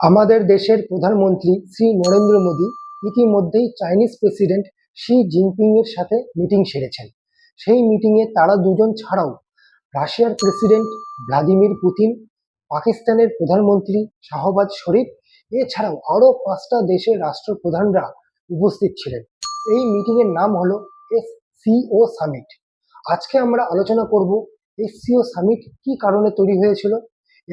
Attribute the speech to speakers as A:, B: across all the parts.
A: আমাদের দেশের প্রধানমন্ত্রী শ্রী নরেন্দ্র মোদী ইতিমধ্যেই চাইনিজ প্রেসিডেন্ট শি জিনপিং এর সাথে মিটিং সেরেছেন। সেই মিটিংয়ে তারা দুজন ছাড়াও রাশিয়ার প্রেসিডেন্ট ভ্লাদিমির পুতিন, পাকিস্তানের প্রধানমন্ত্রী শাহবাজ শরীফ, এছাড়াও আরও পাঁচটা দেশের রাষ্ট্রপ্রধানরা উপস্থিত ছিলেন। এই মিটিংয়ের নাম হলো এস সিও সামিট। আজকে আমরা আলোচনা করব এস সিও সামিট কি কারণে তৈরি হয়েছিল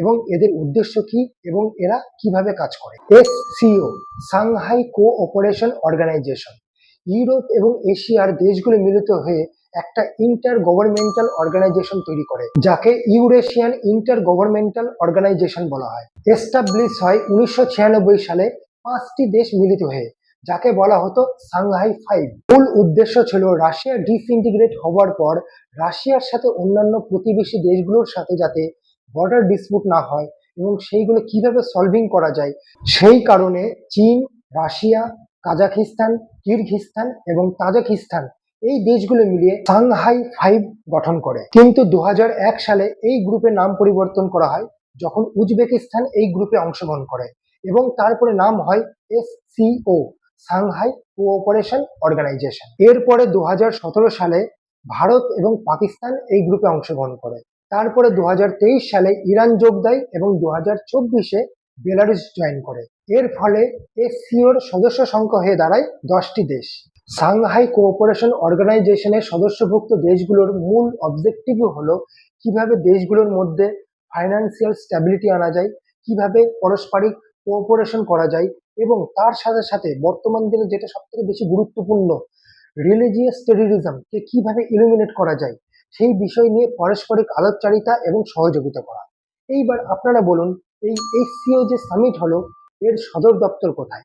A: এবং এদের উদ্দেশ্য কি এবং এরা কীভাবে কাজ করে? SCO Shanghai cooperation organisation Europe এবং এশিয়ার দেশগুলো মিলিত হয়ে একটা ইন্টার গভর্নমেন্টাল অর্গানাইজেশন তৈরি করে, যাকে ইউরেশিয়ান ইন্টার গভর্নমেন্টাল অর্গানাইজেশন বলা হয়। এস্টাবলিশ হয় উনিশশো ছিয়ানব্বই সালে পাঁচটি দেশ মিলিত হয়ে, যাকে বলা হতো সাংহাই ফাইভ মূল উদ্দেশ্য ছিল রাশিয়া ডিসইন্টিগ্রেট হওয়ার পর রাশিয়ার সাথে অন্যান্য প্রতিবেশী দেশগুলোর সাথে যাতে বর্ডার ডিসপুট না হয় এবং সেইগুলো কীভাবে সলভিং করা যায়, সেই কারণে চীন, রাশিয়া, কাজাখিস্তান, কিরগিস্তান এবং তাজাকিস্তান এই দেশগুলো মিলিয়ে সাংহাই ফাইভ গঠন করে। কিন্তু দু হাজার এক সালে এই গ্রুপের নাম পরিবর্তন করা হয় যখন উজবেকিস্তান এই গ্রুপে অংশগ্রহণ করে এবং তারপরে নাম হয় S CO Shanghai cooperation organisation. এরপরে দু হাজার সতেরো সালে ভারত এবং পাকিস্তান এই গ্রুপে অংশগ্রহণ করে। তারপরে দু হাজার তেইশ সালে ইরান যোগ দেয় এবং দু হাজার চব্বিশে বেলারুস জয়েন করে। এর ফলে এসসিওর সদস্য সংখ্যা হয়ে দাঁড়ায় দশটি দেশ। সাংহাই কোঅপারেশন অর্গানাইজেশনের সদস্যভুক্ত দেশগুলোর মূল অবজেক্টিভই হলো কীভাবে দেশগুলোর মধ্যে ফাইন্যান্সিয়াল স্ট্যাবিলিটি আনা যায়, কীভাবে পারস্পরিক কোঅপারেশন করা যায় এবং তার সাথে সাথে বর্তমান দিনে যেটা সবথেকে বেশি গুরুত্বপূর্ণ, রিলিজিয়াস টেরিজমকে কীভাবে ইলিমিনেট করা যায় সেই বিষয় নিয়ে পারস্পরিক আলোচারিতা এবং সহযোগিতা করা। এইবার আপনারা বলুন, এই এসসিও যে সামিট হলো, এর সদর দপ্তর কোথায়?